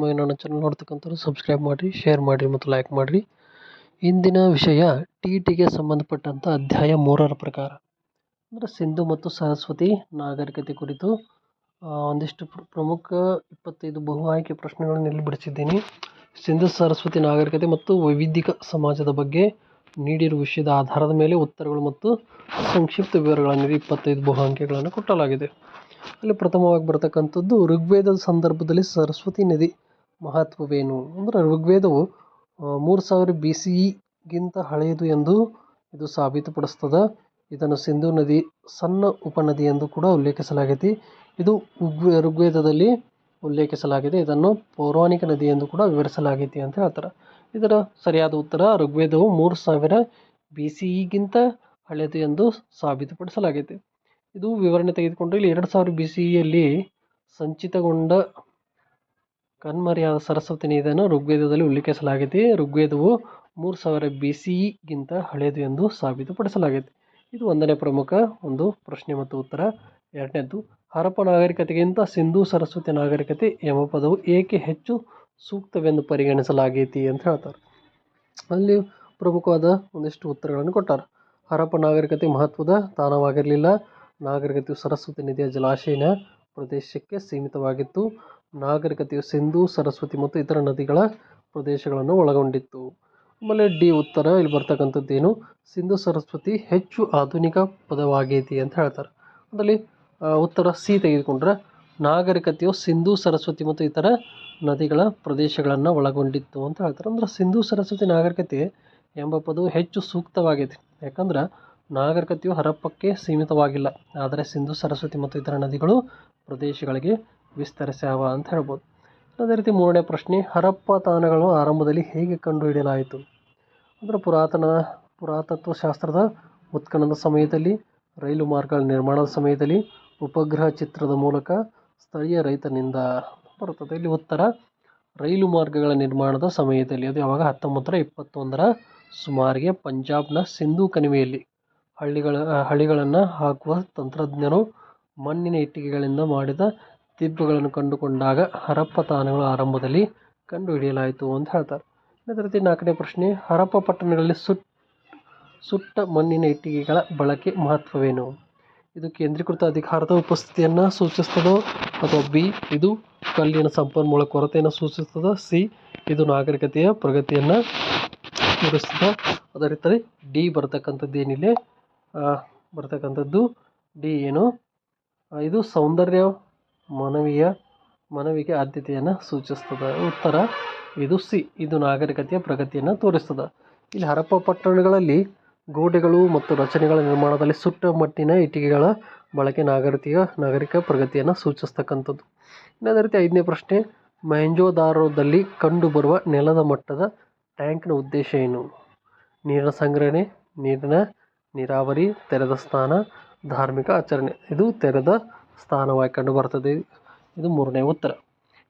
ನನ್ನ ಚಾನಲ್ ನೋಡ್ತಕ್ಕಂಥವ್ರು ಸಬ್ಸ್ಕ್ರೈಬ್ ಮಾಡಿರಿ ಶೇರ್ ಮಾಡಿರಿ ಮತ್ತು ಲೈಕ್ ಮಾಡಿರಿ. ಇಂದಿನ ವಿಷಯ ಟಿ ಟಿಗೆ ಸಂಬಂಧಪಟ್ಟಂಥ ಅಧ್ಯಾಯ ಮೂರರ ಪ್ರಕಾರ. ಅಂದರೆ ಸಿಂಧು ಮತ್ತು ಸರಸ್ವತಿ ನಾಗರಿಕತೆ ಕುರಿತು ಒಂದಿಷ್ಟು ಪ್ರ- ಪ್ರಮುಖ ಇಪ್ಪತ್ತೈದು ಬಹು ಆಯ್ಕೆ ಪ್ರಶ್ನೆಗಳನ್ನು ಇಲ್ಲಿ ಬಿಡಿಸಿದ್ದೀನಿ. ಸಿಂಧು, ಸರಸ್ವತಿ ನಾಗರಿಕತೆ ಮತ್ತು ವೈವಿಧ್ಯಕ ಸಮಾಜದ ಬಗ್ಗೆ ನೀಡಿರುವ ವಿಷಯದ ಆಧಾರದ ಮೇಲೆ ಉತ್ತರಗಳು ಮತ್ತು ಸಂಕ್ಷಿಪ್ತ ವಿವರಗಳನ್ನು ಇಪ್ಪತ್ತೈದು ಬಹು ಅಂಕೆಗಳನ್ನು ಕೊಟ್ಟಲಾಗಿದೆ. ಅಲ್ಲಿ ಪ್ರಥಮವಾಗಿ ಬರ್ತಕ್ಕಂಥದ್ದು ಋಗ್ವೇದದ ಸಂದರ್ಭದಲ್ಲಿ ಸರಸ್ವತಿ ನದಿ ಮಹತ್ವವೇನು? ಅಂದ್ರೆ ಋಗ್ವೇದವು ಮೂರು ಸಾವಿರ ಬಿ ಸಿ ಹಳೆಯದು ಎಂದು ಇದು ಸಾಬೀತುಪಡಿಸ್ತದೆ. ಇದನ್ನು ಸಿಂಧೂ ನದಿ, ಸಣ್ಣ ಉಪನದಿ ಎಂದು ಕೂಡ ಉಲ್ಲೇಖಿಸಲಾಗೈತಿ. ಇದು ಉಗ್ವೆ, ಋಗ್ವೇದದಲ್ಲಿ ಉಲ್ಲೇಖಿಸಲಾಗಿದೆ. ಇದನ್ನು ಪೌರಾಣಿಕ ನದಿ ಎಂದು ಕೂಡ ವಿವರಿಸಲಾಗೈತಿ ಅಂತ ಹೇಳ್ತಾರೆ. ಇದರ ಸರಿಯಾದ ಉತ್ತರ, ಋಗ್ವೇದವು ಮೂರು ಸಾವಿರ ಬಿ ಸಿ ಹಳೆಯದು ಎಂದು ಸಾಬೀತುಪಡಿಸಲಾಗೈತಿ. ಇದು ವಿವರಣೆ ತೆಗೆದುಕೊಂಡ್ರೆ ಇಲ್ಲಿ ಎರಡು ಸಾವಿರ ಬಿ ಸಿ ಸಂಚಿತಗೊಂಡ ಕಣ್ಮರೆಯಾದ ಸರಸ್ವತಿ ನದಿಯನ್ನು ಋಗ್ವೇದದಲ್ಲಿ ಉಲ್ಲೇಖಿಸಲಾಗಿದೆ. ಋಗ್ವೇದವು ಮೂರು ಸಾವಿರ ಬಿ ಸಿ ಇಗಿಂತ ಹಳೆಯದು ಎಂದು ಸಾಬೀತುಪಡಿಸಲಾಗಿದೆ. ಇದು ಒಂದನೇ ಪ್ರಮುಖ ಒಂದು ಪ್ರಶ್ನೆ ಮತ್ತು ಉತ್ತರ. ಎರಡನೇದು ಹರಪ್ಪ ನಾಗರಿಕತೆಗಿಂತ ಸಿಂಧೂ ಸರಸ್ವತಿ ನಾಗರಿಕತೆ ಎಂಬ ಪದವು ಏಕೆ ಹೆಚ್ಚು ಸೂಕ್ತವೆಂದು ಪರಿಗಣಿಸಲಾಗೈತಿ ಅಂತ ಹೇಳ್ತಾರೆ. ಅಲ್ಲಿ ಪ್ರಮುಖವಾದ ಒಂದಿಷ್ಟು ಉತ್ತರಗಳನ್ನು ಕೊಟ್ಟಾರೆ. ಹರಪ್ಪ ನಾಗರಿಕತೆ ಮಹತ್ವದ ತಾಣವಾಗಿರಲಿಲ್ಲ. ನಾಗರಿಕತೆಯು ಸರಸ್ವತಿ ನದಿಯ ಜಲಾಶಯನ ಪ್ರದೇಶಕ್ಕೆ ಸೀಮಿತವಾಗಿತ್ತು. ನಾಗರಿಕತೆಯು ಸಿಂಧೂ, ಸರಸ್ವತಿ ಮತ್ತು ಇತರ ನದಿಗಳ ಪ್ರದೇಶಗಳನ್ನು ಒಳಗೊಂಡಿತ್ತು. ಆಮೇಲೆ ಡಿ ಉತ್ತರ, ಇಲ್ಲಿ ಬರ್ತಕ್ಕಂಥದ್ದೇನು? ಸಿಂಧೂ, ಸರಸ್ವತಿ ಹೆಚ್ಚು ಆಧುನಿಕ ಪದವಾಗೈತಿ ಅಂತ ಹೇಳ್ತಾರೆ. ಅದರಲ್ಲಿ ಉತ್ತರ ಸಿ ತೆಗೆದುಕೊಂಡ್ರೆ, ನಾಗರಿಕತೆಯು ಸಿಂಧೂ, ಸರಸ್ವತಿ ಮತ್ತು ಇತರ ನದಿಗಳ ಪ್ರದೇಶಗಳನ್ನು ಒಳಗೊಂಡಿತ್ತು ಅಂತ ಹೇಳ್ತಾರೆ. ಅಂದ್ರೆ ಸಿಂಧೂ, ಸರಸ್ವತಿ ನಾಗರಿಕತೆ ಎಂಬ ಪದವು ಹೆಚ್ಚು ಸೂಕ್ತವಾಗೈತಿ. ಯಾಕಂದ್ರೆ, ನಾಗರಿಕತೆಯು ಹರಪ್ಪಕ್ಕೆ ಸೀಮಿತವಾಗಿಲ್ಲ. ಆದರೆ ಸಿಂಧೂ, ಸರಸ್ವತಿ ಮತ್ತು ಇತರ ನದಿಗಳು ಪ್ರದೇಶಗಳಿಗೆ ವಿಸ್ತರಿಸ್ಯಾವ ಅಂತ ಹೇಳ್ಬೋದು. ಅದೇ ರೀತಿ ಮೂರನೇ ಪ್ರಶ್ನೆ, ಹರಪ್ಪ ತಾಣಗಳು ಆರಂಭದಲ್ಲಿ ಹೇಗೆ ಕಂಡುಹಿಡಿಯಲಾಯಿತು? ಅಂದರೆ ಪುರಾತನ, ಪುರಾತತ್ವ ಶಾಸ್ತ್ರದ ಉತ್ಖನನದ ಸಮಯದಲ್ಲಿ, ರೈಲು ಮಾರ್ಗಗಳ ನಿರ್ಮಾಣದ ಸಮಯದಲ್ಲಿ, ಉಪಗ್ರಹ ಚಿತ್ರದ ಮೂಲಕ ಸ್ಥಳೀಯ ರೈತನಿಂದ ಬರುತ್ತದೆ. ಇಲ್ಲಿ ಉತ್ತರ, ರೈಲು ಮಾರ್ಗಗಳ ನಿರ್ಮಾಣದ ಸಮಯದಲ್ಲಿ, ಅದು ಯಾವಾಗ? ಹತ್ತೊಂಬತ್ತರ ಇಪ್ಪತ್ತೊಂದರ ಸುಮಾರಿಗೆ ಪಂಜಾಬ್ನ ಸಿಂಧೂ ಕಣಿವೆಯಲ್ಲಿ ಹಳ್ಳಿಗಳ, ಹಳ್ಳಿಗಳನ್ನು ಹಾಕುವ ತಂತ್ರಜ್ಞರು ಮಣ್ಣಿನ ಇಟ್ಟಿಗೆಗಳಿಂದ ಮಾಡಿದ ದಿಬ್ಬಗಳನ್ನು ಕಂಡುಕೊಂಡಾಗ ಹರಪ್ಪ ತಾಣಗಳ ಆರಂಭದಲ್ಲಿ ಕಂಡುಹಿಡಿಯಲಾಯಿತು ಅಂತ ಹೇಳ್ತಾರೆ. ಅದೇ ರೀತಿ ನಾಲ್ಕನೇ ಪ್ರಶ್ನೆ ಹರಪ್ಪ ಪಟ್ಟಣಗಳಲ್ಲಿ ಸುಟ್, ಸುಟ್ಟ ಮಣ್ಣಿನ ಇಟ್ಟಿಗೆಗಳ ಬಳಕೆ ಮಹತ್ವವೇನು? ಇದು ಕೇಂದ್ರೀಕೃತ ಅಧಿಕಾರದ ಉಪಸ್ಥಿತಿಯನ್ನು ಸೂಚಿಸ್ತದೋ ಅಥವಾ ಬಿ, ಇದು ಕಲ್ಲಿನ ಸಂಪನ್ಮೂಲ ಕೊರತೆಯನ್ನು ಸೂಚಿಸ್ತದ, ಸಿ, ಇದು ನಾಗರಿಕತೆಯ ಪ್ರಗತಿಯನ್ನು ತೋರಿಸ್ತದೆ. ಅದೇ ರೀತಿ ಡಿ ಬರ್ತಕ್ಕಂಥದ್ದು ಏನಿಲ್ಲ? ಬರ್ತಕ್ಕಂಥದ್ದು ಡಿ ಏನು? ಇದು ಸೌಂದರ್ಯ ಮಾನವೀಯ, ಮನವಿಗೆ ಆದ್ಯತೆಯನ್ನು ಸೂಚಿಸ್ತದೆ. ಉತ್ತರ, ಇದು ಸಿ, ಇದು ನಾಗರಿಕತೆಯ ಪ್ರಗತಿಯನ್ನು ತೋರಿಸ್ತದೆ. ಇಲ್ಲಿ ಹರಪ್ಪ ಪಟ್ಟಣಗಳಲ್ಲಿ ಗೋಡೆಗಳು ಮತ್ತು ರಚನೆಗಳ ನಿರ್ಮಾಣದಲ್ಲಿ ಸುಟ್ಟ ಮಟ್ಟಿನ ಇಟ್ಟಿಗೆಗಳ ಬಳಕೆ ನಾಗರಿಕ ನಾಗರಿಕ ಪ್ರಗತಿಯನ್ನು ಸೂಚಿಸ್ತಕ್ಕಂಥದ್ದು. ಇನ್ನು ಅದೇ ರೀತಿ ಐದನೇ ಪ್ರಶ್ನೆ, ಮೊಹೆಂಜೋದಾರೋದಲ್ಲಿ ಕಂಡುಬರುವ ನೆಲದ ಮಟ್ಟದ ಟ್ಯಾಂಕ್ನ ಉದ್ದೇಶ ಏನು? ನೀರಿನ ಸಂಗ್ರಹಣೆ, ನೀರಿನ ನೀರಾವರಿ, ತೆರೆದ ಸ್ಥಾನ, ಧಾರ್ಮಿಕ ಆಚರಣೆ. ಇದು ತೆರೆದ ಸ್ಥಾನವಾಗಿ ಕಂಡುಬರ್ತದೆ. ಇದು ಮೂರನೇ ಉತ್ತರ.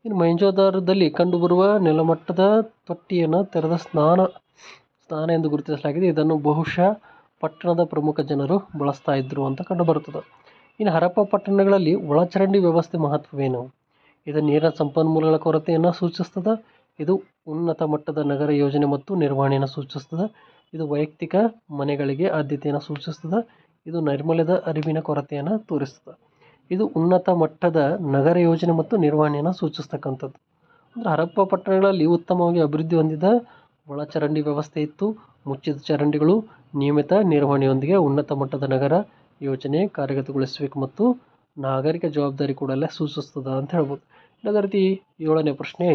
ಇನ್ನು ಮೊಹೆಂಜೋದಾರದಲ್ಲಿ ಕಂಡುಬರುವ ನೆಲಮಟ್ಟದ ತೊಟ್ಟಿಯನ್ನು ತೆರೆದ ಸ್ನಾನ ಸ್ನಾನ ಎಂದು ಗುರುತಿಸಲಾಗಿದೆ. ಇದನ್ನು ಬಹುಶಃ ಪಟ್ಟಣದ ಪ್ರಮುಖ ಜನರು ಬಳಸ್ತಾ ಇದ್ದರು ಅಂತ ಕಂಡುಬರುತ್ತದೆ. ಇನ್ನು ಹರಪ್ಪ ಪಟ್ಟಣಗಳಲ್ಲಿ ಒಳಚರಂಡಿ ವ್ಯವಸ್ಥೆ ಮಹತ್ವವೇನು? ಇದು ನೀರಿನ ಸಂಪನ್ಮೂಲಗಳ ಕೊರತೆಯನ್ನು ಸೂಚಿಸ್ತದೆ ಇದು ಉನ್ನತ ಮಟ್ಟದ ನಗರ ಯೋಜನೆ ಮತ್ತು ನಿರ್ವಹಣೆಯನ್ನು ಸೂಚಿಸ್ತದೆ ಇದು ವೈಯಕ್ತಿಕ ಮನೆಗಳಿಗೆ ಆದ್ಯತೆಯನ್ನು ಸೂಚಿಸ್ತದೆ ಇದು ನೈರ್ಮಲ್ಯದ ಅರಿವಿನ ಕೊರತೆಯನ್ನು ತೋರಿಸ್ತದೆ ಇದು ಉನ್ನತ ಮಟ್ಟದ ನಗರ ಯೋಜನೆ ಮತ್ತು ನಿರ್ವಹಣೆಯನ್ನು ಸೂಚಿಸ್ತಕ್ಕಂಥದ್ದು. ಅಂದರೆ ಹರಪ್ಪ ಪಟ್ಟಣಗಳಲ್ಲಿ ಉತ್ತಮವಾಗಿ ಅಭಿವೃದ್ಧಿ ಹೊಂದಿದ ಒಳಚರಂಡಿ ವ್ಯವಸ್ಥೆ ಇತ್ತು. ಮುಚ್ಚಿದ ಚರಂಡಿಗಳು ನಿಯಮಿತ ನಿರ್ವಹಣೆಯೊಂದಿಗೆ ಉನ್ನತ ಮಟ್ಟದ ನಗರ ಯೋಜನೆ ಕಾರ್ಯಗತಗೊಳಿಸಬೇಕು ಮತ್ತು ನಾಗರಿಕ ಜವಾಬ್ದಾರಿ ಕೂಡ ಅಲ್ಲೇ ಸೂಚಿಸ್ತದೆ ಅಂತ ಹೇಳ್ಬೋದು. ಅದೇ ರೀತಿ ಏಳನೇ ಪ್ರಶ್ನೆ,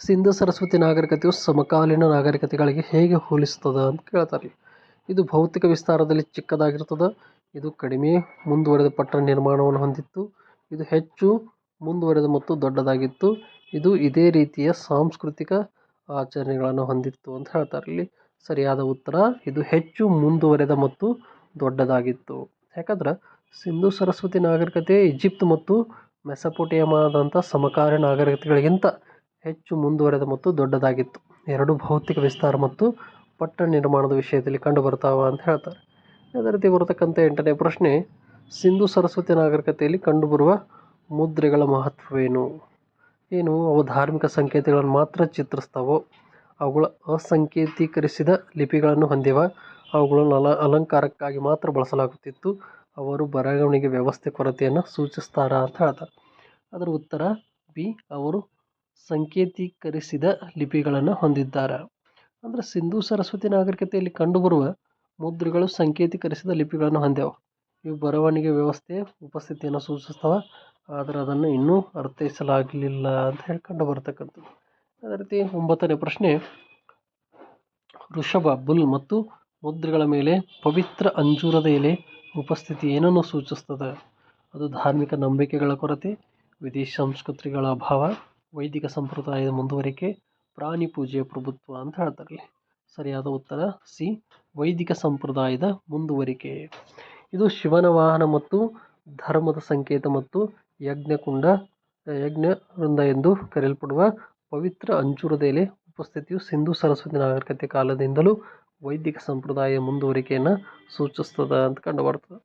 ಸಿಂಧು ಸರಸ್ವತಿ ನಾಗರಿಕತೆಯು ಸಮಕಾಲೀನ ನಾಗರಿಕತೆಗಳಿಗೆ ಹೇಗೆ ಹೋಲಿಸ್ತದ ಅಂತ ಕೇಳ್ತಾರೆ. ಇದು ಭೌತಿಕ ವಿಸ್ತಾರದಲ್ಲಿ ಚಿಕ್ಕದಾಗಿರ್ತದೆ ಇದು ಕಡಿಮೆ ಮುಂದುವರೆದ ಪಟ್ಟಣ ನಿರ್ಮಾಣವನ್ನು ಹೊಂದಿತ್ತು. ಇದು ಹೆಚ್ಚು ಮುಂದುವರೆದ ಮತ್ತು ದೊಡ್ಡದಾಗಿತ್ತು. ಇದು ಇದೇ ರೀತಿಯ ಸಾಂಸ್ಕೃತಿಕ ಆಚರಣೆಗಳನ್ನು ಹೊಂದಿತ್ತು ಅಂತ ಹೇಳ್ತಾರೆ. ಇಲ್ಲಿ ಸರಿಯಾದ ಉತ್ತರ, ಇದು ಹೆಚ್ಚು ಮುಂದುವರೆದ ಮತ್ತು ದೊಡ್ಡದಾಗಿತ್ತು. ಯಾಕಂದ್ರೆ ಸಿಂಧು ಸರಸ್ವತಿ ನಾಗರಿಕತೆ, ಈಜಿಪ್ಟ್ ಮತ್ತು ಮೆಸಪೋಟೇಮಿಯಾದಂಥ ಸಮಕಾಲೀನ ನಾಗರಿಕತೆಗಳಿಗಿಂತ ಹೆಚ್ಚು ಮುಂದುವರೆದ ಮತ್ತು ದೊಡ್ಡದಾಗಿತ್ತು. ಎರಡು ಭೌತಿಕ ವಿಸ್ತಾರ ಮತ್ತು ಪಟ್ಟಣ ನಿರ್ಮಾಣದ ವಿಷಯದಲ್ಲಿ ಕಂಡುಬರ್ತಾವ ಅಂತ ಹೇಳ್ತಾರೆ. ಅದೇ ರೀತಿ ಬರತಕ್ಕಂಥ ಎಂಟನೇ ಪ್ರಶ್ನೆ, ಸಿಂಧು ಸರಸ್ವತಿ ನಾಗರಿಕತೆಯಲ್ಲಿ ಕಂಡುಬರುವ ಮುದ್ರೆಗಳ ಮಹತ್ವವೇನು? ಏನು? ಅವು ಧಾರ್ಮಿಕ ಸಂಕೇತಗಳನ್ನು ಮಾತ್ರ ಚಿತ್ರಿಸ್ತಾವೋ? ಅವುಗಳ ಅಸಂಕೇತೀಕರಿಸಿದ ಲಿಪಿಗಳನ್ನು ಹೊಂದಿವ ಅವುಗಳನ್ನು ಅಲ, ಅಲಂಕಾರಕ್ಕಾಗಿ ಮಾತ್ರ ಬಳಸಲಾಗುತ್ತಿತ್ತು. ಅವರು ಬರವಣಿಗೆ ವ್ಯವಸ್ಥೆ ಕೊರತೆಯನ್ನು ಸೂಚಿಸ್ತಾರ ಅಂತ ಹೇಳ್ತಾರೆ. ಅದರ ಉತ್ತರ, ಬಿ, ಅವರು ಸಂಕೇತೀಕರಿಸಿದ ಲಿಪಿಗಳನ್ನು ಹೊಂದಿದ್ದಾರೆ. ಅಂದರೆ ಸಿಂಧೂ ಸರಸ್ವತಿ ನಾಗರಿಕತೆಯಲ್ಲಿ ಕಂಡುಬರುವ ಮುದ್ರೆಗಳು ಸಂಕೇತೀಕರಿಸಿದ ಲಿಪಿಗಳನ್ನು ಹೊಂದ್ಯಾವ. ಇವು ಬರವಣಿಗೆ ವ್ಯವಸ್ಥೆ ಉಪಸ್ಥಿತಿಯನ್ನು ಸೂಚಿಸ್ತವೆ ಆದರೆ ಅದನ್ನು ಇನ್ನೂ ಅರ್ಥೈಸಲಾಗಲಿಲ್ಲ ಅಂತ ಹೇಳಿ ಕಂಡು ಬರ್ತಕ್ಕಂಥದ್ದು. ಅದೇ ರೀತಿ ಒಂಬತ್ತನೇ ಪ್ರಶ್ನೆ ವೃಷಭ ಬುಲ್ ಮತ್ತು ಮುದ್ರೆಗಳ ಮೇಲೆ ಪವಿತ್ರ ಅಂಜೂರದ ಎಲೆ ಉಪಸ್ಥಿತಿ ಏನನ್ನು ಸೂಚಿಸ್ತದೆ ಅದು ಧಾರ್ಮಿಕ ನಂಬಿಕೆಗಳ ಕೊರತೆ, ವಿದೇಶಿ ಸಂಸ್ಕೃತಿಗಳ ಅಭಾವ, ವೈದಿಕ ಸಂಪ್ರದಾಯದ ಮುಂದುವರಿಕೆ, ಪ್ರಾಣಿ ಪೂಜೆಯ ಪ್ರಭುತ್ವ ಅಂತ ಹೇಳ್ತಾರೆ ಇಲ್ಲಿ ಸರಿಯಾದ ಉತ್ತರ ಸಿ, ವೈದಿಕ ಸಂಪ್ರದಾಯದ ಮುಂದುವರಿಕೆ. ಇದು ಶಿವನ ವಾಹನ ಮತ್ತು ಧರ್ಮದ ಸಂಕೇತ ಮತ್ತು ಯಜ್ಞಕುಂಡ ಯಜ್ಞ ವೃಂದ ಎಂದು ಕರೆಯಲ್ಪಡುವ ಪವಿತ್ರ ಅಂಚುರದ ಎಲೆ ಉಪಸ್ಥಿತಿಯು ಸಿಂಧೂ ಸರಸ್ವತಿ ನಾಗರಿಕತೆ ಕಾಲದಿಂದಲೂ ವೈದಿಕ ಸಂಪ್ರದಾಯ ಮುಂದುವರಿಕೆಯನ್ನು ಸೂಚಿಸ್ತದೆ ಅಂತ ಕಂಡುಬರ್ತದೆ.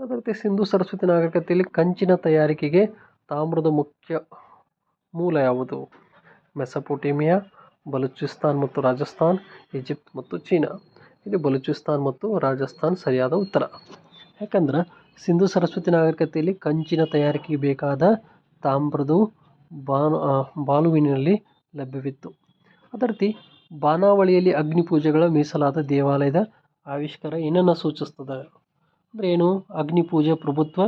ಅದೇ ರೀತಿ ಸಿಂಧೂ ಸರಸ್ವತಿ ನಾಗರಿಕತೆಯಲ್ಲಿ ಕಂಚಿನ ತಯಾರಿಕೆಗೆ ತಾಮ್ರದ ಮುಖ್ಯ ಮೂಲ ಯಾವುದು? ಮೆಸಪೋಟೇಮಿಯಾ ಬಲೂಚಿಸ್ತಾನ್ ಮತ್ತು ರಾಜಸ್ಥಾನ್, ಈಜಿಪ್ಟ್ ಮತ್ತು ಚೀನಾ. ಇಲ್ಲಿ ಬಲೂಚಿಸ್ತಾನ್ ಮತ್ತು ರಾಜಸ್ಥಾನ್ ಸರಿಯಾದ ಉತ್ತರ. ಯಾಕಂದ್ರೆ ಸಿಂಧೂ ಸರಸ್ವತಿ ನಾಗರಿಕತೆಯಲ್ಲಿ ಕಂಚಿನ ತಯಾರಿಕೆಗೆ ಬೇಕಾದ ತಾಮ್ರದು ಬಾನು ಬಾಲುವಿನಲ್ಲಿ ಲಭ್ಯವಿತ್ತು. ಅದೇ ರೀತಿ ಬಾನಾವಳಿಯಲ್ಲಿ ಅಗ್ನಿ ಪೂಜೆಗಳ ಮೀಸಲಾದ ದೇವಾಲಯದ ಆವಿಷ್ಕಾರ ಏನನ್ನು ಸೂಚಿಸ್ತದೆ? ಅಂದರೆ ಏನು? ಅಗ್ನಿ ಪೂಜೆ ಪ್ರಭುತ್ವ,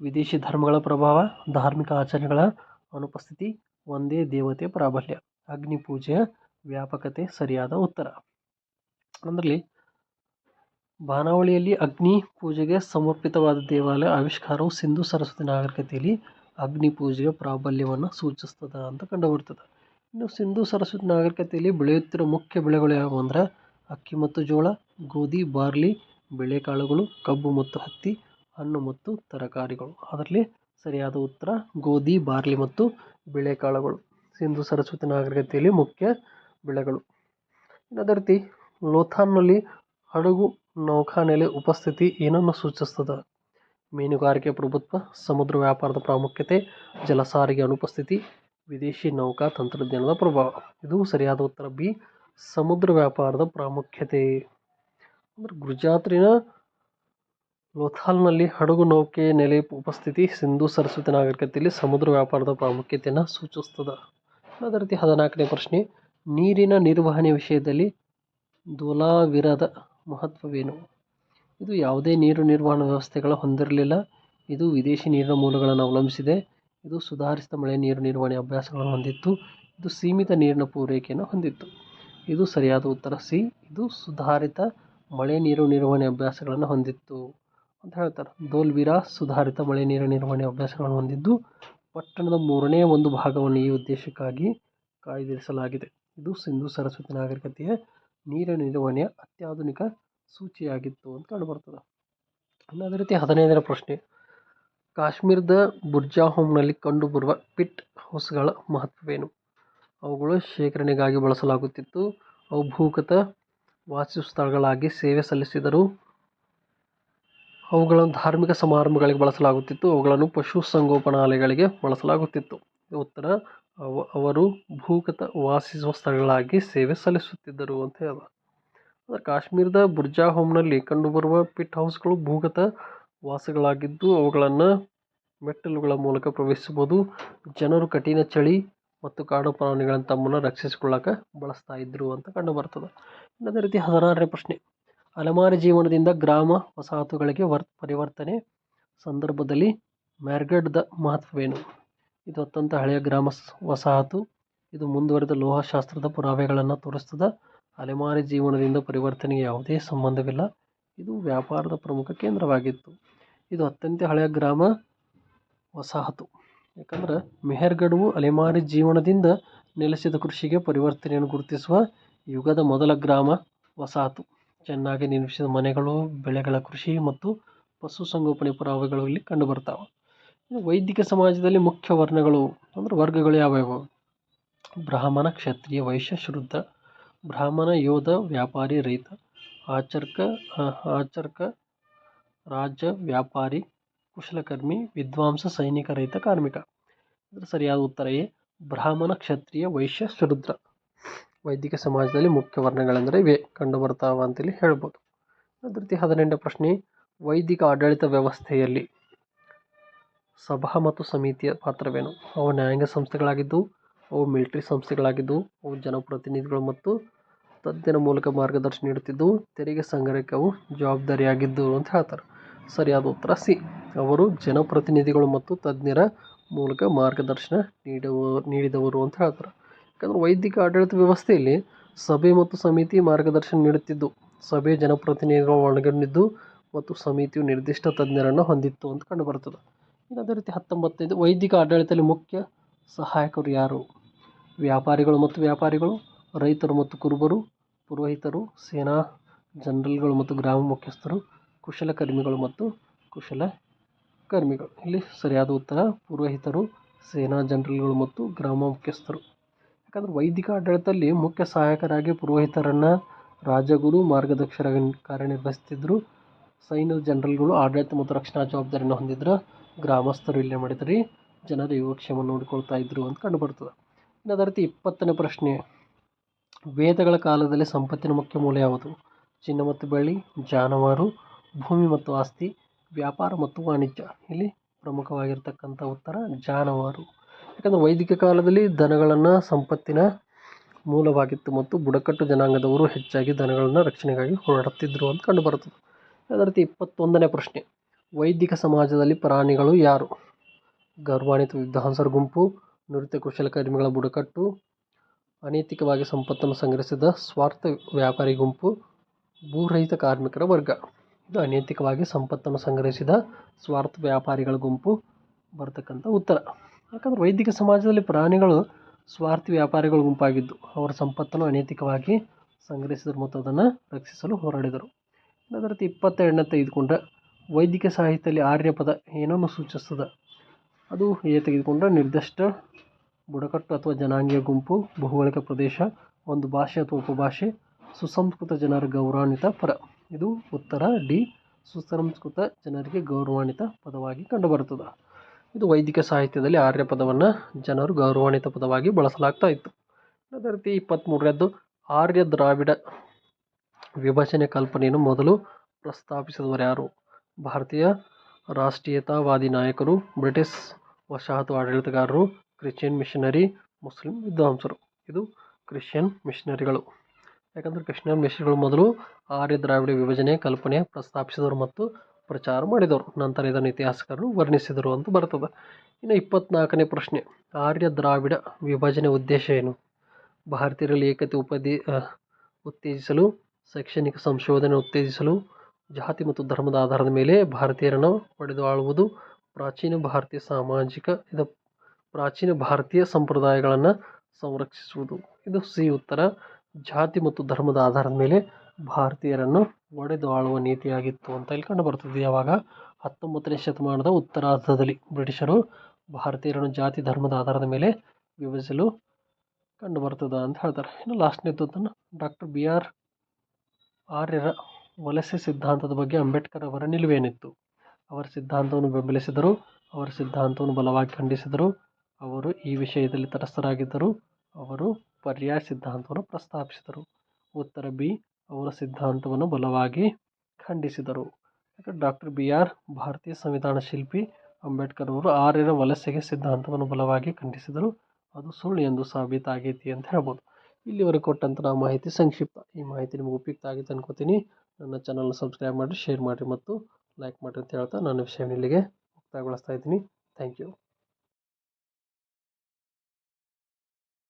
ವಿದೇಶಿ ಧರ್ಮಗಳ ಪ್ರಭಾವ, ಧಾರ್ಮಿಕ ಆಚರಣೆಗಳ ಅನುಪಸ್ಥಿತಿ, ಒಂದೇ ದೇವತೆ ಪ್ರಾಬಲ್ಯ. ಅಗ್ನಿ ಪೂಜೆಯ ವ್ಯಾಪಕತೆ ಸರಿಯಾದ ಉತ್ತರ. ಅಂದರಲ್ಲಿ, ಬಾನಾವಳಿಯಲ್ಲಿ ಅಗ್ನಿ ಪೂಜೆಗೆ ಸಮರ್ಪಿತವಾದ ದೇವಾಲಯ ಆವಿಷ್ಕಾರವು ಸಿಂಧೂ ಸರಸ್ವತಿ ನಾಗರಿಕತೆಯಲ್ಲಿ ಅಗ್ನಿ ಪೂಜೆಯ ಪ್ರಾಬಲ್ಯವನ್ನು ಸೂಚಿಸ್ತದೆ ಅಂತ ಕಂಡುಬರ್ತದೆ. ಇನ್ನು ಸಿಂಧೂ ಸರಸ್ವತಿ ನಾಗರಿಕತೆಯಲ್ಲಿ ಬೆಳೆಯುತ್ತಿರುವ ಮುಖ್ಯ ಬೆಳೆಗಳು ಯಾವುವು ಅಂದ್ರೆ, ಅಕ್ಕಿ ಮತ್ತು ಜೋಳ, ಗೋಧಿ, ಬಾರ್ಲಿ, ಬೇಳೆಕಾಳುಗಳು, ಕಬ್ಬು ಮತ್ತು ಹತ್ತಿ, ಹಣ್ಣು ಮತ್ತು ತರಕಾರಿಗಳು. ಅದರಲ್ಲಿ ಸರಿಯಾದ ಉತ್ತರ ಗೋಧಿ, ಬಾರ್ಲಿ ಮತ್ತು ಬೇಳೆಕಾಳುಗಳು. ಸಿಂಧೂ ಸರಸ್ವತಿ ನಾಗರಿಕತೆಯಲ್ಲಿ ಮುಖ್ಯ ಬೆಳೆಗಳು. ಅದೇ ರೀತಿ ಲೋಥಾನ್ನಲ್ಲಿ ಹಡಗು ನೌಕಾನೆಲೆ ಉಪಸ್ಥಿತಿ ಏನನ್ನು ಸೂಚಿಸ್ತದೆ? ಮೀನುಗಾರಿಕೆ ಪ್ರಭುತ್ವ, ಸಮುದ್ರ ವ್ಯಾಪಾರದ ಪ್ರಾಮುಖ್ಯತೆ ಜಲ ಸಾರಿಗೆ ಅನುಪಸ್ಥಿತಿ, ವಿದೇಶಿ ನೌಕಾ ತಂತ್ರಜ್ಞಾನದ ಪ್ರಭಾವ. ಇದು ಸರಿಯಾದ ಉತ್ತರ. ಬಿ, ಸಮುದ್ರ ವ್ಯಾಪಾರದ ಪ್ರಾಮುಖ್ಯತೆ. ಅಂದ್ರೆ ಗುಜರಾತಿನ ಲೋಥಾಲ್ನಲ್ಲಿ ಹಡಗು ನೌಕೆ ನೆಲೆ ಉಪಸ್ಥಿತಿ ಸಿಂಧೂ ಸರಸ್ವತಿ ನಾಗರಿಕತೆಯಲ್ಲಿ ಸಮುದ್ರ ವ್ಯಾಪಾರದ ಪ್ರಾಮುಖ್ಯತೆಯನ್ನು ಸೂಚಿಸ್ತದೆ. ಅದೇ ಹದಿನಾಲ್ಕನೇ ಪ್ರಶ್ನೆ, ನೀರಿನ ನಿರ್ವಹಣೆ ವಿಷಯದಲ್ಲಿ ದೋಲಾವಿರದ ಮಹತ್ವವೇನು? ಇದು ಯಾವುದೇ ನೀರು ನಿರ್ವಹಣಾ ವ್ಯವಸ್ಥೆಗಳ ಹೊಂದಿರಲಿಲ್ಲ. ಇದು ವಿದೇಶಿ ನೀರಿನ ಮೂಲಗಳನ್ನು ಅವಲಂಬಿಸಿದೆ. ಇದು ಸುಧಾರಿಸಿದ ಮಳೆ ನೀರು ನಿರ್ವಹಣೆ ಅಭ್ಯಾಸಗಳನ್ನು ಹೊಂದಿತ್ತು. ಇದು ಸೀಮಿತ ನೀರಿನ ಪೂರೈಕೆಯನ್ನು ಹೊಂದಿತ್ತು. ಇದು ಸರಿಯಾದ ಉತ್ತರ ಸಿ. ಇದು ಸುಧಾರಿತ ಮಳೆ ನೀರು ನಿರ್ವಹಣೆ ಅಭ್ಯಾಸಗಳನ್ನು ಹೊಂದಿತ್ತು ಅಂತ ಹೇಳ್ತಾರೆ. ದೋಲ್ವಿರಾ ಸುಧಾರಿತ ಮಳೆ ನೀರು ನಿರ್ವಹಣೆ ಅಭ್ಯಾಸಗಳನ್ನು ಹೊಂದಿದ್ದು ಪಟ್ಟಣದ ಮೂರನೇ ಒಂದು ಭಾಗವನ್ನು ಈ ಉದ್ದೇಶಕ್ಕಾಗಿ ಕಾಯ್ದಿರಿಸಲಾಗಿದೆ. ಇದು ಸಿಂಧೂ ಸರಸ್ವತಿ ನಾಗರಿಕತೆಯ ನೀರಿನ ನಿರ್ವಹಣೆಯ ಅತ್ಯಾಧುನಿಕ ಸೂಚಿಯಾಗಿತ್ತು ಅಂತ ಕಂಡುಬರ್ತದೆ. ಇನ್ನು ಅದೇ ರೀತಿ ಹದಿನೈದನೇ ಪ್ರಶ್ನೆ. ಕಾಶ್ಮೀರದ ಬುರ್ಜಾಹೋಮ್ನಲ್ಲಿ ಕಂಡುಬರುವ ಪಿಟ್ ಹೌಸ್ಗಳ ಮಹತ್ವವೇನು? ಅವುಗಳು ಶೇಖರಣೆಗಾಗಿ ಬಳಸಲಾಗುತ್ತಿತ್ತು. ಅವು ಭೂಗತ ವಾಸಸ್ಥಳಗಳಾಗಿ ಸೇವೆ ಸಲ್ಲಿಸಿದರು ಅವುಗಳನ್ನು ಧಾರ್ಮಿಕ ಸಮಾರಂಭಗಳಿಗೆ ಬಳಸಲಾಗುತ್ತಿತ್ತು. ಅವುಗಳನ್ನು ಪಶುಸಂಗೋಪನಾಲಯಗಳಿಗೆ ಬಳಸಲಾಗುತ್ತಿತ್ತು. ಉತ್ತರ, ಅವ, ಅವರು ಭೂಗತ ವಾಸಿಸುವ ಸ್ಥಳಗಳಾಗಿ ಸೇವೆ ಸಲ್ಲಿಸುತ್ತಿದ್ದರು ಅಂತ ಹೇಳ್ದ. ಅಂದರೆ ಕಾಶ್ಮೀರದ ಬುರ್ಜಾ ಹೋಮ್ನಲ್ಲಿ ಕಂಡುಬರುವ ಪಿಟ್ ಹೌಸ್ಗಳು ಭೂಗತ ವಾಸಗಳಾಗಿದ್ದು, ಅವುಗಳನ್ನು ಮೆಟ್ಟಲುಗಳ ಮೂಲಕ ಪ್ರವೇಶಿಸಬಹುದು. ಜನರು ಕಠಿಣ ಚಳಿ ಮತ್ತು ಕಾಡು ಪ್ರಾಣಿಗಳನ್ನು ತಮ್ಮನ್ನು ರಕ್ಷಿಸಿಕೊಳ್ಳಕ್ಕೆ ಬಳಸ್ತಾ ಇದ್ದರು ಅಂತ ಕಂಡು ಬರ್ತದೆ ರೀತಿ ಹದಿನಾರನೇ ಪ್ರಶ್ನೆ. ಅಲೆಮಾರಿ ಜೀವನದಿಂದ ಗ್ರಾಮ ವಸಾಹತುಗಳಿಗೆ ವರ್, ಪರಿವರ್ತನೆ ಸಂದರ್ಭದಲ್ಲಿ ಮ್ಯಾರ್ಗಡ್ದ ಮಹತ್ವವೇನು? ಇದು ಅತ್ಯಂತ ಹಳೆಯ ಗ್ರಾಮ ವಸಾಹತು. ಇದು ಮುಂದುವರೆದ ಲೋಹಶಾಸ್ತ್ರದ ಪುರಾವೆಗಳನ್ನು ತೋರಿಸ್ತದೆ. ಅಲೆಮಾರಿ ಜೀವನದಿಂದ ಪರಿವರ್ತನೆಗೆ ಯಾವುದೇ ಸಂಬಂಧವಿಲ್ಲ. ಇದು ವ್ಯಾಪಾರದ ಪ್ರಮುಖ ಕೇಂದ್ರವಾಗಿತ್ತು. ಇದು ಅತ್ಯಂತ ಹಳೆಯ ಗ್ರಾಮ ವಸಾಹತು. ಯಾಕಂದ್ರೆ ಮೆಹರ್ಗಢವು ಅಲೆಮಾರಿ ಜೀವನದಿಂದ ನೆಲೆಸಿದ ಕೃಷಿಗೆ ಪರಿವರ್ತನೆಯನ್ನು ಗುರುತಿಸುವ ಯುಗದ ಮೊದಲ ಗ್ರಾಮ ವಸಾಹತು. ಚೆನ್ನಾಗಿ ನಿರ್ಮಿಸಿದ ಮನೆಗಳು, ಬೆಳೆಗಳ ಕೃಷಿ ಮತ್ತು ಪಶುಸಂಗೋಪನೆ ಪುರಾವೆಗಳು ಇಲ್ಲಿ ಕಂಡುಬರ್ತಾವೆ. ಇನ್ನು ವೈದಿಕ ಸಮಾಜದಲ್ಲಿ ಮುಖ್ಯ ವರ್ಣಗಳು ಅಂದ್ರೆ ವರ್ಗಗಳು ಯಾವ್ಯಾವು? ಬ್ರಾಹ್ಮಣ, ಕ್ಷತ್ರಿಯ, ವೈಶ್ಯ ಶೂದ್ರ ಬ್ರಾಹ್ಮಣ, ಯೋಧ, ವ್ಯಾಪಾರಿ, ರೈತ, ಆಚರ್ಕ ಆಚರ್ಕ, ರಾಜ, ವ್ಯಾಪಾರಿ, ಕುಶಲಕರ್ಮಿ, ವಿದ್ವಾಂಸ, ಸೈನಿಕ, ರೈತ, ಕಾರ್ಮಿಕ. ಇದರ ಸರಿಯಾದ ಉತ್ತರ ಎ, ಬ್ರಾಹ್ಮಣ, ಕ್ಷತ್ರಿಯ, ವೈಶ್ಯ ಶೂದ್ರ ವೈದಿಕ ಸಮಾಜದಲ್ಲಿ ಮುಖ್ಯ ವರ್ಣಗಳೆಂದರೆ ಇವೆ. ಕಂಡುಬರ್ತಾವ ಅಂತೇಳಿ ಹೇಳ್ಬೋದು. ಅದೇ ರೀತಿ ಹದಿನೆಂಟನೇ ಪ್ರಶ್ನೆ, ವೈದಿಕ ಆಡಳಿತ ವ್ಯವಸ್ಥೆಯಲ್ಲಿ ಸಭಾ ಮತ್ತು ಸಮಿತಿಯ ಪಾತ್ರವೇನು? ಅವು ನ್ಯಾಯಾಂಗ ಸಂಸ್ಥೆಗಳಾಗಿದ್ದು, ಅವು ಮಿಲಿಟರಿ ಸಂಸ್ಥೆಗಳಾಗಿದ್ದು, ಅವು ಜನಪ್ರತಿನಿಧಿಗಳು ಮತ್ತು ತಜ್ಞರ ಮೂಲಕ ಮಾರ್ಗದರ್ಶನ ನೀಡುತ್ತಿದ್ದು, ತೆರಿಗೆ ಸಂಗ್ರಹಕ್ಕೆ ಅವು ಜವಾಬ್ದಾರಿಯಾಗಿದ್ದು ಅಂತ ಹೇಳ್ತಾರೆ. ಸರಿಯಾದ ಉತ್ತರ ಸಿ. ಅವರು ಜನಪ್ರತಿನಿಧಿಗಳು ಮತ್ತು ತಜ್ಞರ ಮೂಲಕ ಮಾರ್ಗದರ್ಶನ ನೀಡುವ, ನೀಡಿದವರು ಅಂತ ಹೇಳ್ತಾರೆ. ಯಾಕಂದರೆ ವೈದಿಕ ಆಡಳಿತ ವ್ಯವಸ್ಥೆಯಲ್ಲಿ ಸಭೆ ಮತ್ತು ಸಮಿತಿ ಮಾರ್ಗದರ್ಶನ ನೀಡುತ್ತಿದ್ದು ಸಭೆ ಜನಪ್ರತಿನಿಧಿಗಳು ಒಳಗೊಂಡಿದ್ದು ಮತ್ತು ಸಮಿತಿಯು ನಿರ್ದಿಷ್ಟ ತಜ್ಞರನ್ನು ಹೊಂದಿತ್ತು ಅಂತ ಕಂಡುಬರುತ್ತದೆ. ಇನ್ನು ಅದೇ ರೀತಿ ಹತ್ತೊಂಬತ್ತೈದು, ವೈದಿಕ ಆಡಳಿತದಲ್ಲಿ ಮುಖ್ಯ ಸಹಾಯಕರು ಯಾರು? ವ್ಯಾಪಾರಿಗಳು ಮತ್ತು ವ್ಯಾಪಾರಿಗಳು, ರೈತರು ಮತ್ತು ಕುರುಬರು, ಪುರೋಹಿತರು, ಸೇನಾ ಜನರಲ್ಗಳು ಮತ್ತು ಗ್ರಾಮ ಮುಖ್ಯಸ್ಥರು ಕುಶಲಕರ್ಮಿಗಳು ಮತ್ತು ಕುಶಲಕರ್ಮಿಗಳು ಇಲ್ಲಿ ಸರಿಯಾದ ಉತ್ತರ, ಪುರೋಹಿತರು, ಸೇನಾ ಜನರಲ್ಗಳು ಮತ್ತು ಗ್ರಾಮ ಮುಖ್ಯಸ್ಥರು. ಯಾಕಂದರೆ ವೈದಿಕ ಆಡಳಿತದಲ್ಲಿ ಮುಖ್ಯ ಸಹಾಯಕರಾಗಿ ಪುರೋಹಿತರನ್ನು ರಾಜಗುರು, ಮಾರ್ಗದರ್ಶಕರಾಗಿ ಕಾರ್ಯನಿರ್ವಹಿಸ್ತಿದ್ರು. ಸೈನ್ಯದ ಜನರಲ್ಗಳು, ಆಡಳಿತ ಮತ್ತು ರಕ್ಷಣಾ ಜವಾಬ್ದಾರಿಯನ್ನು ಹೊಂದಿದ್ರು ಗ್ರಾಮಸ್ಥರು ಇಲ್ಲೇ ಮಾಡಿದ್ರಿ. ಜನರ ಯೋಗಕ್ಷೇಮ ನೋಡಿಕೊಳ್ತಾ ಇದ್ರು ಅಂತ ಕಂಡುಬರ್ತದೆ. ಇನ್ನು ಅದೇ ರೀತಿ ಇಪ್ಪತ್ತನೇ ಪ್ರಶ್ನೆ, ವೇದಗಳ ಕಾಲದಲ್ಲಿ ಸಂಪತ್ತಿನ ಮುಖ್ಯ ಮೂಲ ಯಾವುದು? ಚಿನ್ನ ಮತ್ತು ಬೆಳ್ಳಿ, ಜಾನುವಾರು, ಭೂಮಿ ಮತ್ತು ಆಸ್ತಿ, ವ್ಯಾಪಾರ ಮತ್ತು ವಾಣಿಜ್ಯ. ಇಲ್ಲಿ ಪ್ರಮುಖವಾಗಿರ್ತಕ್ಕಂಥ ಉತ್ತರ, ಜಾನುವಾರು. ಯಾಕಂದರೆ ವೈದಿಕ ಕಾಲದಲ್ಲಿ ದನಗಳನ್ನು ಸಂಪತ್ತಿನ ಮೂಲವಾಗಿತ್ತು ಮತ್ತು ಬುಡಕಟ್ಟು ಜನಾಂಗದವರು ಹೆಚ್ಚಾಗಿ ದನಗಳನ್ನು ರಕ್ಷಣೆಗಾಗಿ ಹೋರಾಡುತ್ತಿದ್ದರು ಅಂತ ಕಂಡುಬರುತ್ತದೆ. ಅದೇ ರೀತಿ ಇಪ್ಪತ್ತೊಂದನೇ ಪ್ರಶ್ನೆ. ವೈದಿಕ ಸಮಾಜದಲ್ಲಿ ಪ್ರಾಣಿಗಳು ಯಾರು? ಗರ್ವಾಣಿತ ವಿದ್ವಾಂಸರ ಗುಂಪು, ನುರಿತ ಕುಶಲಕರ್ಮಿಗಳ ಬುಡಕಟ್ಟು, ಅನೈತಿಕವಾಗಿ ಸಂಪತ್ತನ್ನು ಸಂಗ್ರಹಿಸಿದ ಸ್ವಾರ್ಥ ವ್ಯಾಪಾರಿ ಗುಂಪು, ಭೂರಹಿತ ಕಾರ್ಮಿಕರ ವರ್ಗ. ಇದು ಅನೈತಿಕವಾಗಿ ಸಂಪತ್ತನ್ನು ಸಂಗ್ರಹಿಸಿದ ಸ್ವಾರ್ಥ ವ್ಯಾಪಾರಿಗಳ ಗುಂಪು ಬರ್ತಕ್ಕಂಥ ಉತ್ತರ. ಯಾಕಂದರೆ ವೈದಿಕ ಸಮಾಜದಲ್ಲಿ ಪ್ರಾಣಿಗಳು ಸ್ವಾರ್ಥಿ ವ್ಯಾಪಾರಿಗಳ ಗುಂಪಾಗಿದ್ದು, ಅವರ ಸಂಪತ್ತನ್ನು ಅನೈತಿಕವಾಗಿ ಸಂಗ್ರಹಿಸಿದರು ಮತ್ತು ಅದನ್ನು ರಕ್ಷಿಸಲು ಹೋರಾಡಿದರು. ಅದೇ ರೀತಿ ಇಪ್ಪತ್ತೆರಡನೇ ತೆಗೆದುಕೊಂಡ್ರೆ ವೈದಿಕ ಸಾಹಿತ್ಯದಲ್ಲಿ ಆರ್ಯ ಪದ ಏನನ್ನು ಸೂಚಿಸ್ತದೆ. ಅದು ಏ ತೆಗೆದುಕೊಂಡ ನಿರ್ದಿಷ್ಟ ಬುಡಕಟ್ಟು ಅಥವಾ ಜನಾಂಗೀಯ ಗುಂಪು, ಭೌಗೋಳಿಕ ಪ್ರದೇಶ, ಒಂದು ಭಾಷೆ ಅಥವಾ ಉಪಭಾಷೆ, ಸುಸಂಸ್ಕೃತ ಜನರ ಗೌರವಾನ್ವಿತ ಪರ. ಇದು ಉತ್ತರ ಡಿ, ಸುಸಂಸ್ಕೃತ ಜನರಿಗೆ ಗೌರವಾನ್ವಿತ ಪದವಾಗಿ ಕಂಡುಬರುತ್ತದೆ. ಇದು ವೈದಿಕ ಸಾಹಿತ್ಯದಲ್ಲಿ ಆರ್ಯ ಪದವನ್ನು ಜನರು ಗೌರವಾನ್ವಿತ ಪದವಾಗಿ ಬಳಸಲಾಗ್ತಾ ಇತ್ತು. ಅದೇ ರೀತಿ ಇಪ್ಪತ್ತ್ಮೂರನೇದ್ದು ಆರ್ಯ ದ್ರಾವಿಡ ವಿಭಜನೆ ಕಲ್ಪನೆಯನ್ನು ಮೊದಲು ಪ್ರಸ್ತಾಪಿಸಿದವರು ಯಾರು? ಭಾರತೀಯ ರಾಷ್ಟ್ರೀಯತಾವಾದಿ ನಾಯಕರು, ಬ್ರಿಟಿಷ್ ವಸಾಹತು ಆಡಳಿತಗಾರರು, ಕ್ರಿಶ್ಚಿಯನ್ ಮಿಷನರಿ, ಮುಸ್ಲಿಂ ವಿದ್ವಾಂಸರು. ಇದು ಕ್ರಿಶ್ಚಿಯನ್ ಮಿಷನರಿಗಳು. ಯಾಕಂದರೆ ಕ್ರಿಶ್ಚಿಯನ್ ಮಿಷನರಿಗಳು ಮೊದಲು ಆರ್ಯ ದ್ರಾವಿಡ ವಿಭಜನೆ ಕಲ್ಪನೆ ಪ್ರಸ್ತಾಪಿಸಿದವರು ಮತ್ತು ಪ್ರಚಾರ ಮಾಡಿದವರು. ನಂತರ ಇದನ್ನು ಇತಿಹಾಸಕಾರರು ವರ್ಣಿಸಿದರು ಅಂತ ಬರ್ತದೆ. ಇನ್ನು ಇಪ್ಪತ್ನಾಲ್ಕನೇ ಪ್ರಶ್ನೆ, ಆರ್ಯ ದ್ರಾವಿಡ ವಿಭಜನೆ ಉದ್ದೇಶ ಏನು? ಭಾರತೀಯರಲ್ಲಿ ಏಕತೆ ಉಪದಿ ಉತ್ತೇಜಿಸಲು, ಶೈಕ್ಷಣಿಕ ಸಂಶೋಧನೆ ಉತ್ತೇಜಿಸಲು, ಜಾತಿ ಮತ್ತು ಧರ್ಮದ ಆಧಾರದ ಮೇಲೆ ಭಾರತೀಯರನ್ನು ಪಡೆದು ಆಳುವುದು ಪ್ರಾಚೀನ ಭಾರತೀಯ ಸಾಮಾಜಿಕ, ಇದು ಪ್ರಾಚೀನ ಭಾರತೀಯ ಸಂಪ್ರದಾಯಗಳನ್ನು ಸಂರಕ್ಷಿಸುವುದು. ಇದು ಸಿ ಉತ್ತರ. ಜಾತಿ ಮತ್ತು ಧರ್ಮದ ಆಧಾರದ ಮೇಲೆ ಭಾರತೀಯರನ್ನು ಒಡೆದು ಆಳುವ ನೀತಿಯಾಗಿತ್ತು ಅಂತ ಇಲ್ಲಿ ಕಂಡುಬರ್ತದೆ ಯಾವಾಗ? ಹತ್ತೊಂಬತ್ತನೇ ಶತಮಾನದ ಉತ್ತರಾರ್ಧದಲ್ಲಿ. ಬ್ರಿಟಿಷರು ಭಾರತೀಯರನ್ನು ಜಾತಿ, ಧರ್ಮದ ಆಧಾರದ ಮೇಲೆ ವಿಭಜಿಸಲು ಕಂಡುಬರ್ತದ ಅಂತ ಹೇಳ್ತಾರೆ. ಇನ್ನು ಲಾಸ್ಟ್ನೇದ್ದು ಡಾಕ್ಟರ್ ಬಿ ಆರ್ ಆರ್ಯರ ವಲಸೆ ಸಿದ್ಧಾಂತದ ಬಗ್ಗೆ ಅಂಬೇಡ್ಕರ್ ಅವರ ನಿಲುವೇನಿತ್ತು. ಅವರ ಸಿದ್ಧಾಂತವನ್ನು ಬೆಂಬಲಿಸಿದರು, ಅವರ ಸಿದ್ಧಾಂತವನ್ನು ಬಲವಾಗಿ ಖಂಡಿಸಿದರು, ಅವರು ಈ ವಿಷಯದಲ್ಲಿ ತಟಸ್ಥರಾಗಿದ್ದರು, ಅವರು ಪರ್ಯಾಯ ಸಿದ್ಧಾಂತವನ್ನು ಪ್ರಸ್ತಾಪಿಸಿದರು. ಉತ್ತರ ಬಿ ಅವರ ಸಿದ್ಧಾಂತವನ್ನು ಬಲವಾಗಿ ಖಂಡಿಸಿದರು. ಯಾಕಂದ್ರೆ ಡಾಕ್ಟರ್ ಬಿ ಆರ್ ಭಾರತೀಯ ಸಂವಿಧಾನ ಶಿಲ್ಪಿ ಅಂಬೇಡ್ಕರ್ ಅವರು ಆರ್ಯರ ವಲಸೆಗೆ ಸಿದ್ಧಾಂತವನ್ನು ಬಲವಾಗಿ ಖಂಡಿಸಿದರು. ಅದು ಸುಳ್ಳು ಎಂದು ಸಾಬೀತಾಗೈತಿ ಅಂತ ಹೇಳ್ಬೋದು. ಇಲ್ಲಿವರೆಗೆ ಕೊಟ್ಟಂತಹ ಮಾಹಿತಿ ಸಂಕ್ಷಿಪ್ತ. ಈ ಮಾಹಿತಿ ನಿಮಗೆ ಉಪಯುಕ್ತ ಆಗಿತ್ತು ಅನ್ಕೋತೀನಿ ನನ್ನ ಚಾನಲ್ನ ಸಬ್ಸ್ಕ್ರೈಬ್ ಮಾಡಿ ಶೇರ್ ಮಾಡಿ ಮತ್ತು ಲೈಕ್ ಮಾಡಿರಿ ಅಂತ ಹೇಳ್ತಾ ನನ್ನ ವಿಷಯ ಇಲ್ಲಿಗೆ ಮುಕ್ತಾಯಗೊಳಿಸ್ತಾ ಇದ್ದೀನಿ. Thank you.